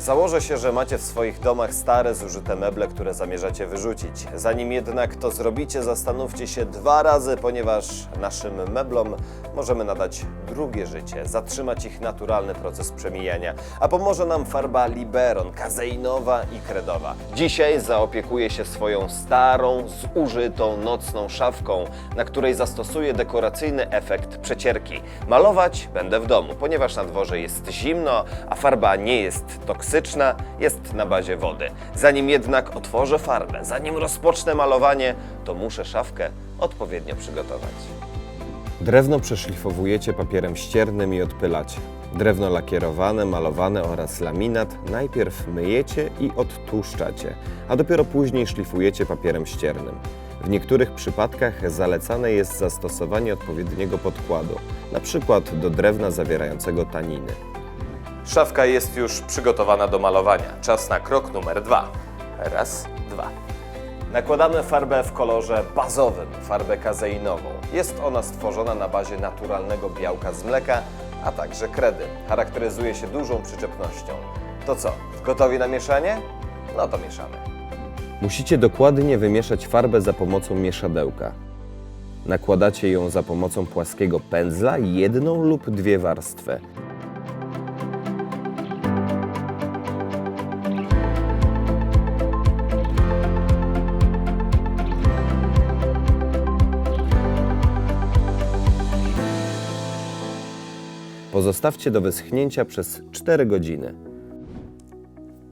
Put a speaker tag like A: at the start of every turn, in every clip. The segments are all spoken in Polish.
A: Założę się, że macie w swoich domach stare, zużyte meble, które zamierzacie wyrzucić. Zanim jednak to zrobicie, zastanówcie się dwa razy, ponieważ naszym meblom możemy nadać drugie życie, zatrzymać ich naturalny proces przemijania. A pomoże nam farba Liberon, kazeinowa i kredowa. Dzisiaj zaopiekuję się swoją starą, zużytą nocną szafką, na której zastosuję dekoracyjny efekt przecierki. Malować będę w domu, ponieważ na dworze jest zimno, a farba nie jest toksyczna, jest na bazie wody. Zanim jednak otworzę farbę, zanim rozpocznę malowanie, to muszę szafkę odpowiednio przygotować. Drewno przeszlifowujecie papierem ściernym i odpylacie. Drewno lakierowane, malowane oraz laminat najpierw myjecie i odtłuszczacie, a dopiero później szlifujecie papierem ściernym. W niektórych przypadkach zalecane jest zastosowanie odpowiedniego podkładu, przykład do drewna zawierającego taniny. Szafka jest już przygotowana do malowania. Czas na krok numer dwa. Raz, dwa. Nakładamy farbę w kolorze bazowym, farbę kazeinową. Jest ona stworzona na bazie naturalnego białka z mleka, a także kredy. Charakteryzuje się dużą przyczepnością. To co, gotowi na mieszanie? No to mieszamy. Musicie dokładnie wymieszać farbę za pomocą mieszadełka. Nakładacie ją za pomocą płaskiego pędzla jedną lub dwie warstwy. Pozostawcie do wyschnięcia przez 4 godziny.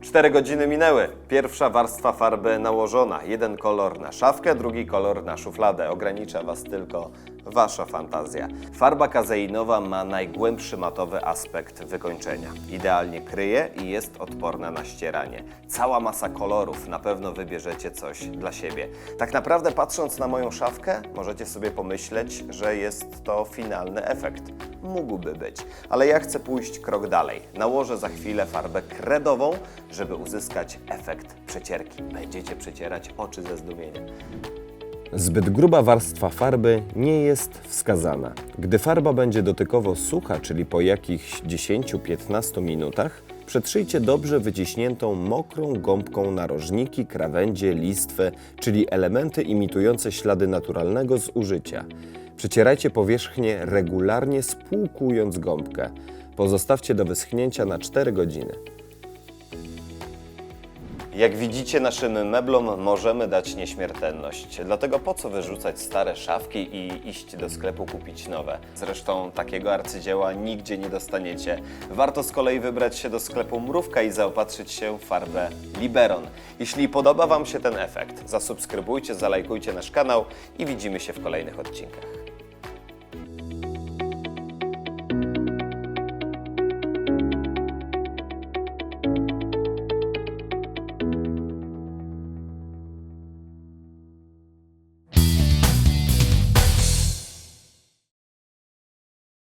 A: 4 godziny minęły. Pierwsza warstwa farby nałożona. Jeden kolor na szafkę, drugi kolor na szufladę. Ogranicza Was tylko Wasza fantazja. Farba kazeinowa ma najgłębszy matowy aspekt wykończenia. Idealnie kryje i jest odporna na ścieranie. Cała masa kolorów, na pewno wybierzecie coś dla siebie. Tak naprawdę patrząc na moją szafkę, możecie sobie pomyśleć, że jest to finalny efekt. Mógłby być, ale ja chcę pójść krok dalej. Nałożę za chwilę farbę kredową, żeby uzyskać efekt przecierki. Będziecie przecierać oczy ze zdumienia. Zbyt gruba warstwa farby nie jest wskazana. Gdy farba będzie dotykowo sucha, czyli po jakichś 10-15 minutach, przetrzyjcie dobrze wyciśniętą mokrą gąbką narożniki, krawędzie, listwy, czyli elementy imitujące ślady naturalnego zużycia. Przecierajcie powierzchnię regularnie spłukując gąbkę. Pozostawcie do wyschnięcia na 4 godziny. Jak widzicie, naszym meblom możemy dać nieśmiertelność. Dlatego po co wyrzucać stare szafki i iść do sklepu kupić nowe? Zresztą takiego arcydzieła nigdzie nie dostaniecie. Warto z kolei wybrać się do sklepu Mrówka i zaopatrzyć się w farbę Liberon. Jeśli podoba Wam się ten efekt, zasubskrybujcie, zalajkujcie nasz kanał i widzimy się w kolejnych odcinkach.